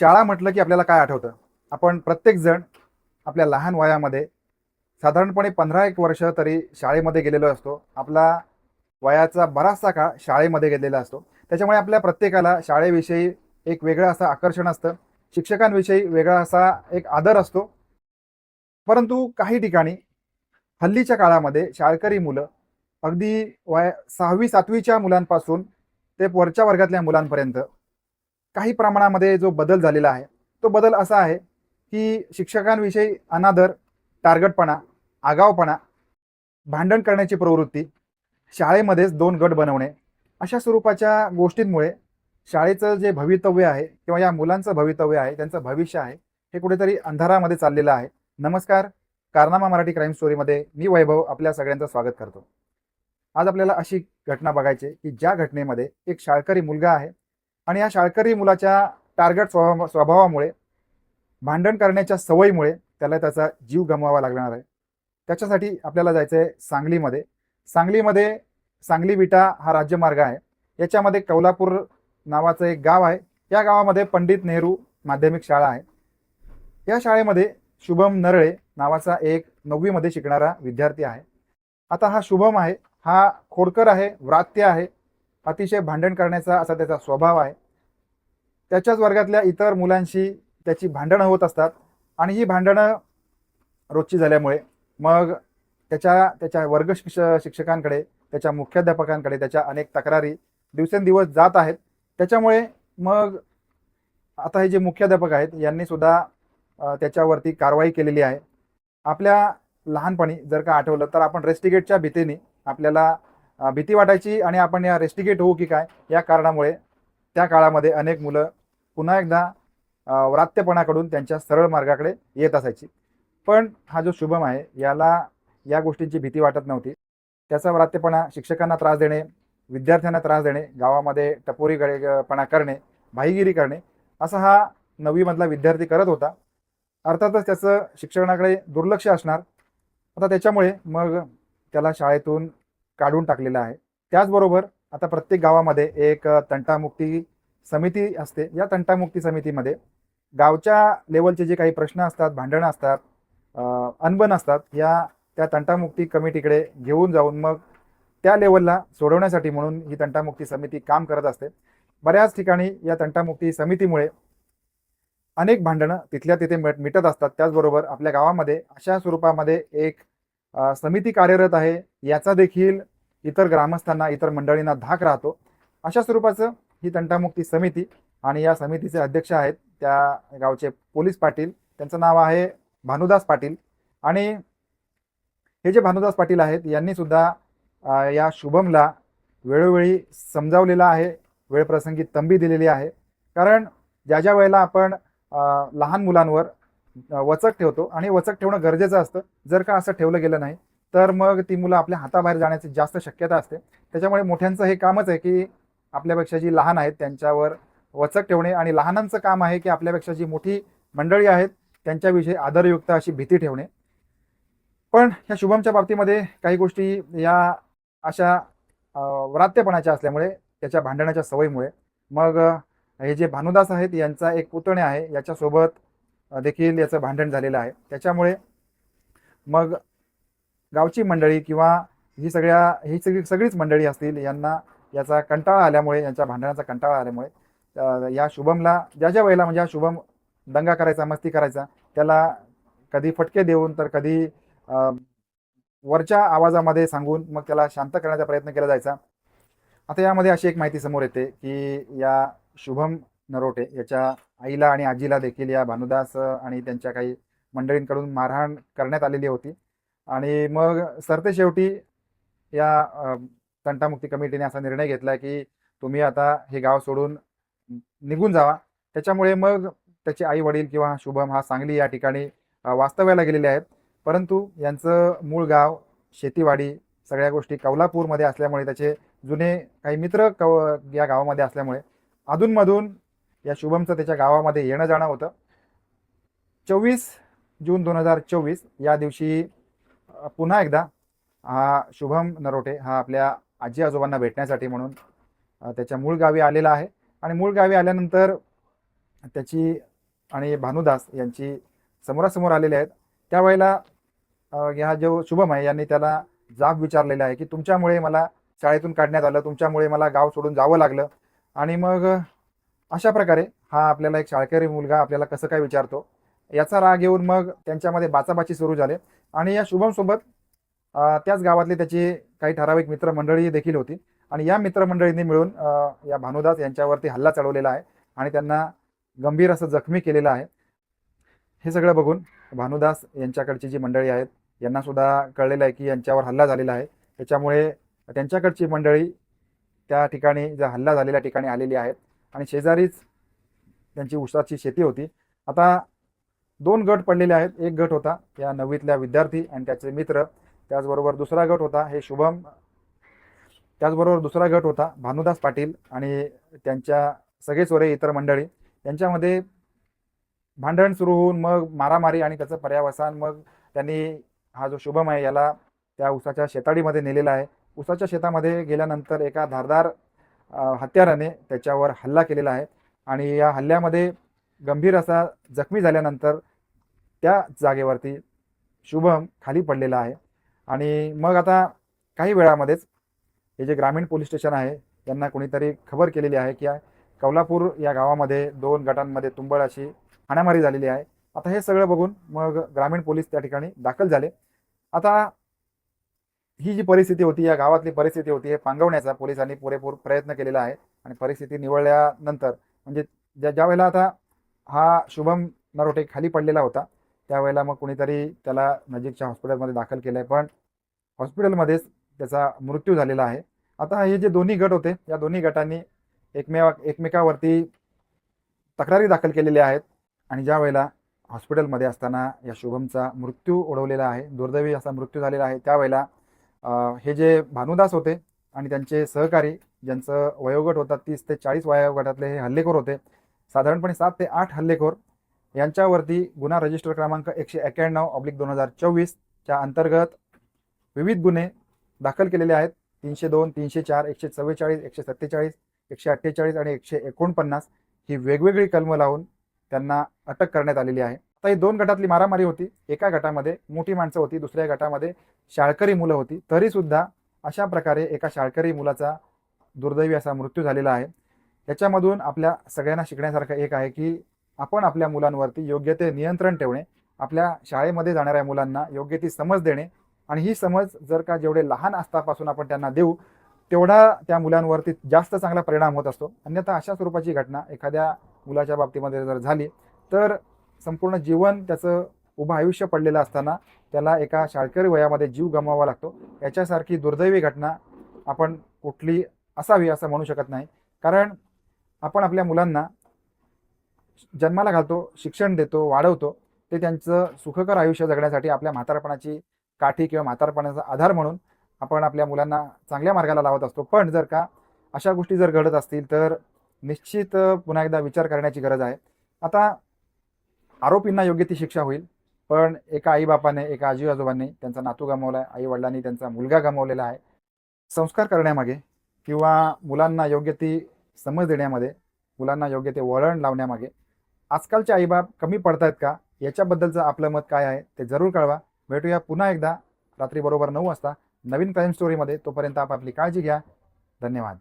शाळा म्हटलं की आपल्याला काय आठवतं? आपण प्रत्येकजण आपल्या लहान वयामध्ये साधारणपणे पंधरा एक वर्ष तरी शाळेमध्ये गेलेलो असतो. आपला वयाचा बराचसा काळ शाळेमध्ये गेलेला असतो. त्याच्यामुळे आपल्या प्रत्येकाला शाळेविषयी एक वेगळं असं आकर्षण असतं. शिक्षकांविषयी वेगळा असा एक आदर असतो. परंतु काही ठिकाणी हल्लीच्या काळामध्ये शाळकरी मुलं अगदी वय सहावी सातवीच्या मुलांपासून ते वरच्या वर्गातल्या मुलांपर्यंत काही प्रमाणामध्ये जो बदल झालेला आहे तो बदल असा आहे की शिक्षकांविषयी अनादर टार्गटपणा आगावपणा भांडण करण्याची प्रवृत्ती शाळेमध्येच दोन गट बनवणे अशा स्वरूपाच्या गोष्टींमुळे शाळेचं जे भवितव्य आहे किंवा या मुलांचं भवितव्य आहे त्यांचं भविष्य आहे हे कुठेतरी अंधारामध्ये चाललेलं आहे. नमस्कार कारनामा मराठी क्राईम स्टोरीमध्ये मी वैभव आपल्या सगळ्यांचं स्वागत करतो. आज आपल्याला अशी घटना बघायची आहे की ज्या घटनेमध्ये एक शाळकरी मुलगा आहे आणि या शाळकरी मुलाच्या टार्गेट स्वभाव स्वभावामुळे भांडण करण्याच्या सवयीमुळे त्याला त्याचा जीव गमवावा लागणार आहे. त्याच्यासाठी आपल्याला जायचं आहे सांगलीमध्ये. सांगलीमध्ये सांगली विटा हा राज्यमार्ग आहे. याच्यामध्ये कौलापूर नावाचं एक गाव आहे. या गावामध्ये पंडित नेहरू माध्यमिक शाळा आहे. या शाळेमध्ये शुभम नरळे नावाचा एक नववीमध्ये शिकणारा विद्यार्थी आहे. आता हा शुभम आहे. हा खोडकर आहे व्रात्य आहे. अतिशय भांडण करण्याचा असा त्याचा स्वभाव आहे. त्याच्याच वर्गातल्या इतर मुलांशी त्याची भांडणं होत असतात आणि ही भांडणं रोजची झाल्यामुळे मग त्याच्या त्याच्या वर्ग शिक्ष शिक्षकांकडे त्याच्या मुख्याध्यापकांकडे त्याच्या अनेक तक्रारी दिवसेंदिवस जात आहेत. त्याच्यामुळे मग आता हे जे मुख्याध्यापक आहेत यांनी सुद्धा त्याच्यावरती कारवाई केलेली आहे. आपल्या लहानपणी जर का आठवलं तर आपण रेस्टिगेटच्या भीतीने आपल्याला भीती वाटायची आणि आपण या रेस्टिगेट होऊ की काय या कारणामुळे त्या काळामध्ये अनेक मुलं पुन्हा एकदा व्रात्यपणाकडून त्यांच्या सरळ मार्गाकडे येत असायची. पण हा जो शुभम आहे याला या गोष्टींची भीती वाटत नव्हती. त्याचा व्रात्यपणा शिक्षकांना त्रास देणे विद्यार्थ्यांना त्रास देणे गावामध्ये टपोरीकडेपणा करणे भाईगिरी करणे असा हा नववीमधला विद्यार्थी करत होता. अर्थातच त्याचं शिक्षणाकडे दुर्लक्ष असणार. आता त्याच्यामुळे मग त्याला शाळेतून काढून टाकलेलं आहे. त्याचबरोबर आता प्रत्येक गावामध्ये एक तंटामुक्ती समिती असते. या तंटामुक्ती समितीमध्ये गावच्या लेवलचे जे काही प्रश्न असतात भांडणं असतात अनबन असतात या त्या तंटामुक्ती कमिटीकडे घेऊन जाऊन मग त्या लेवलला सोडवण्यासाठी म्हणून ही तंटामुक्ती समिती काम करत असते. बऱ्याच ठिकाणी या तंटामुक्ती समितीमुळे अनेक भांडणं तिथल्या तिथे मिट मिटत असतात. त्याचबरोबर आपल्या गावामध्ये अशा स्वरूपामध्ये एक समिती कार्यरत आहे. याचा देखील इतर ग्रामस्थांना इतर मंडळींना धाक राहतो. अशा स्वरूपाचं ही तंटामुक्ती समिती आणि या समितीचे अध्यक्ष आहेत त्या गावचे पोलीस पाटील. त्यांचं नाव आहे भानुदास पाटील. आणि हे जे भानुदास पाटील आहेत यांनी सुद्धा या शुभमला वेळोवेळी समजावलेलं आहे. वेळप्रसंगी तंबी दिलेली आहे. कारण ज्या ज्या वेळेला आपण लहान मुलांवर वचक ठेवतो आणि वचक ठेवणं गरजेचं असतं. जर का असं ठेवलं गेलं नाही तर मग ती मुलं आपल्या हाताबाहेर जाण्याची जास्त शक्यता असते. त्याच्यामुळे मोठ्यांचं हे कामच आहे की आपल्यापेक्षा जी लहान आहेत त्यांच्यावर वचक ठेवणे आणि लहानांचं काम आहे की आपल्यापेक्षा जी मोठी मंडळी आहेत त्यांच्याविषयी आदरयुक्त अशी भीती ठेवणे. पण ह्या शुभमच्या बाबतीमध्ये काही गोष्टी या अशा व्रात्यपणाच्या असल्यामुळे त्याच्या भांडणाच्या सवयीमुळे मग हे जे भानुदास आहेत यांचा एक पुतणे आहे याच्यासोबत देखील याचं भांडण झालेलं आहे. त्याच्यामुळे मग गावची मंडळी किंवा ही सगळ्या ही सगळी सगळीच मंडळी असतील यांना याचा कंटाळा आल्यामुळे यांच्या भांडणाचा कंटाळा आल्यामुळे या शुभमला ज्या ज्या वेळेला म्हणजे हा शुभम दंगा करायचा मस्ती करायचा त्याला कधी फटके देऊन तर कधी वरच्या आवाजामध्ये सांगून मग त्याला शांत करण्याचा प्रयत्न केला जायचा. आता यामध्ये अशी एक माहिती समोर येते की या शुभम नरोटे याच्या आईला आणि आजीला देखील या भानुदास आणि त्यांच्या काही मंडळींकडून मारहाण करण्यात आलेली होती. आणि मग सरते शेवटी या तंटामुक्ती कमिटीने असा निर्णय घेतला की तुम्ही आता हे गाव सोडून निघून जावा. त्याच्यामुळे मग त्याचे आई वडील किंवा शुभम हा सांगली या ठिकाणी वास्तव्याला गेलेले आहेत. परंतु यांचं मूळ गाव शेतीवाडी सगळ्या गोष्टी कौलापूरमध्ये असल्यामुळे त्याचे जुने काही मित्र कव या गावामध्ये असल्यामुळे अधूनमधून या शुभमचं त्याच्या गावामध्ये येणं जाणं होतं. चोवीस जून दोन हजार चोवीस या दिवशी पुन्हा एकदा हा शुभम नरोटे हा आपल्या आजी आजोबांना भेटण्यासाठी म्हणून त्याच्या मूळ गावी आलेला आहे. आणि मूळ गावी आल्यानंतर त्याची आणि भानुदास यांची समोरासमोर आलेले आहेत. त्यावेळेला ह्या जो शुभम आहे यांनी त्याला जाब विचारलेला आहे की तुमच्यामुळे मला शाळेतून काढण्यात आलं तुमच्यामुळे मला गाव सोडून जावं लागलं. आणि मग अशा प्रकारे हा आपल्याला एक शाळकरी मुलगा आपल्याला कसं काय विचारतो याचा राग येऊन मग त्यांच्यामध्ये बाचाबाची सुरू झाले. आणि या शुभमसोबत त्याच गावातले त्याची काही ठराविक मित्रमंडळी देखील होती. आणि या मित्रमंडळींनी मिळून या भानुदास यांच्यावरती हल्ला चढवलेला आहे आणि त्यांना गंभीर असं जखमी केलेलं आहे. हे सगळं बघून भानुदास यांच्याकडची जी मंडळी आहेत यांना सुद्धा कळलेलं आहे की यांच्यावर हल्ला झालेला आहे. त्याच्यामुळे त्यांच्याकडची मंडळी त्या ठिकाणी ज्या हल्ला झालेल्या ठिकाणी आलेली आहेत. आणि शेजारीच त्यांची उसाची शेती होती. आता दोन गट पडलेले आहेत. एक गट होता या नववीतल्या विद्यार्थी आणि त्याचे मित्र. त्याचबरोबर दुसरा गट होता हे शुभम. त्याचबरोबर दुसरा गट होता भानुदास पाटील आणि त्यांच्या सगळे सोरे इतर मंडळी. यांच्यामध्ये भांडण सुरू होऊन मग मारामारी आणि त्याचं पर्यावसान मग त्यांनी हा जो शुभम आहे याला त्या उसाच्या शेताडीमध्ये नेलेला आहे. उसाच्या शेतामध्ये गेल्यानंतर एका धारदार हत्याराने त्याच्यावर हल्ला केलेला आहे. आणि या हल्ल्यामध्ये गंभीर असा जखमी झाल्यानंतर त्या जागेवरती शुभम खाली पडलेला आहे. आणि मग आता काही वेळामध्येच हे जे ग्रामीण पोलीस स्टेशन आहे यांना कोणीतरी खबर केलेली आहे की कौलापूर या गावामध्ये दोन गटांमध्ये तुंबळ अशी हाणामारी झालेली आहे. आता हे सगळं बघून मग ग्रामीण पोलीस त्या ठिकाणी दाखल झाले. आता ही जी परिस्थिती होती या गावातली परिस्थिती होती हे पांगवण्याचा पोलिसांनी पुरेपूर प्रयत्न केलेला आहे आणि परिस्थिती निवळल्यानंतर म्हणजे ज्या ज्या वेळेला आता हा शुभम नरोटे खाली पडलेला होता त्यावेळेला मग कुणीतरी त्याला नजीकच्या हॉस्पिटलमध्ये दाखल केलं आहे पण हॉस्पिटलमध्येच त्याचा मृत्यू झालेला आहे. आता हे जे दोन्ही गट होते या दोन्ही गटांनी एकमेवा एकमेकावरती तक्रारी दाखल केलेल्या आहेत आणि ज्या वेळेला हॉस्पिटलमध्ये असताना या शुभमचा मृत्यू ओढवलेला आहे दुर्दैवी असा मृत्यू झालेला आहे त्यावेळेला हे जे भानुदास होते आणि त्यांचे सहकारी ज्यांचं वयोगट होता तीस ते चाळीस वयोगटातले हे हल्लेखोर होते साधारणपणे सात ते आठ हल्लेखोर यांच्यावरती गुन्हा रजिस्टर क्रमांक एकशे एक्याण्णव ऑब्लिक दोन हजार चोवीसच्या अंतर्गत विविध गुन्हे दाखल केलेले आहेत. तीनशे दोन तीनशे चार एकशे चव्वेचाळीस एकशे सत्तेचाळीस एकशे अठ्ठेचाळीस आणि एकशे एकोणपन्नास ही वेगवेगळी कलमं लावून त्यांना अटक करण्यात आलेली आहे. आता ही दोन गटातली मारामारी होती. एका गटामध्ये मोठी माणसं होती दुसऱ्या गटामध्ये शाळकरी मुलं होती. तरी सुद्धा अशा प्रकारे एका शाळकरी मुलाचा दुर्दैवी असा मृत्यू झालेला आहे. याच्यामधून आपल्या सगळ्यांना शिकण्यासारखं एक आहे की आपण आपल्या मुलांवरती योग्य ते नियंत्रण ठेवणे आपल्या शाळेमध्ये जाणाऱ्या मुलांना योग्य ती समज देणे आणि ही समज जर का जेवढे लहान असतापासून आपण त्यांना देऊ तेवढा त्या मुलांवरती जास्त चांगला परिणाम होत असतो. अन्यथा अशा स्वरूपाची घटना एखाद्या मुलाच्या बाबतीमध्ये जर झाली तर संपूर्ण जीवन त्याचं उभं आयुष्य पडलेलं असताना त्याला एका शाळकरी वयामध्ये जीव गमवावा लागतो. याच्यासारखी दुर्दैवी घटना आपण कुठली असावी असं म्हणू शकत नाही. कारण आपण आपल्या मुलांना जन्माला घालतो शिक्षण देतो वाढवतो ते त्यांचं सुखकर आयुष्य जगण्यासाठी आपल्या म्हातारपणाची काठी किंवा म्हातारपणाचा आधार म्हणून आपण आपल्या मुलांना चांगल्या मार्गाला लावत असतो. पण जर का अशा गोष्टी जर घडत असतील तर निश्चित पुन्हा एकदा विचार करण्याची गरज आहे. आता आरोपींना योग्य ती शिक्षा होईल. पण एका आईबापाने एका आजी आजोबांनी त्यांचा नातू गमावला आहे आई वडिलांनी त्यांचा मुलगा गमावलेला आहे. संस्कार करण्यामागे किंवा मुलांना योग्य ती समज देण्यामध्ये मुलांना योग्य ते वळण लावण्यामागे आजकालचे आईबाप कमी पडतायत का? याच्याबद्दलचं आपलं मत काय आहे ते जरूर कळवा. भेटूया पुन्हा एकदा रात्री बरोबर नऊ वाजता नवीन क्राईम स्टोरीमध्ये तोपर्यंत आप आपली काळजी घ्या. धन्यवाद.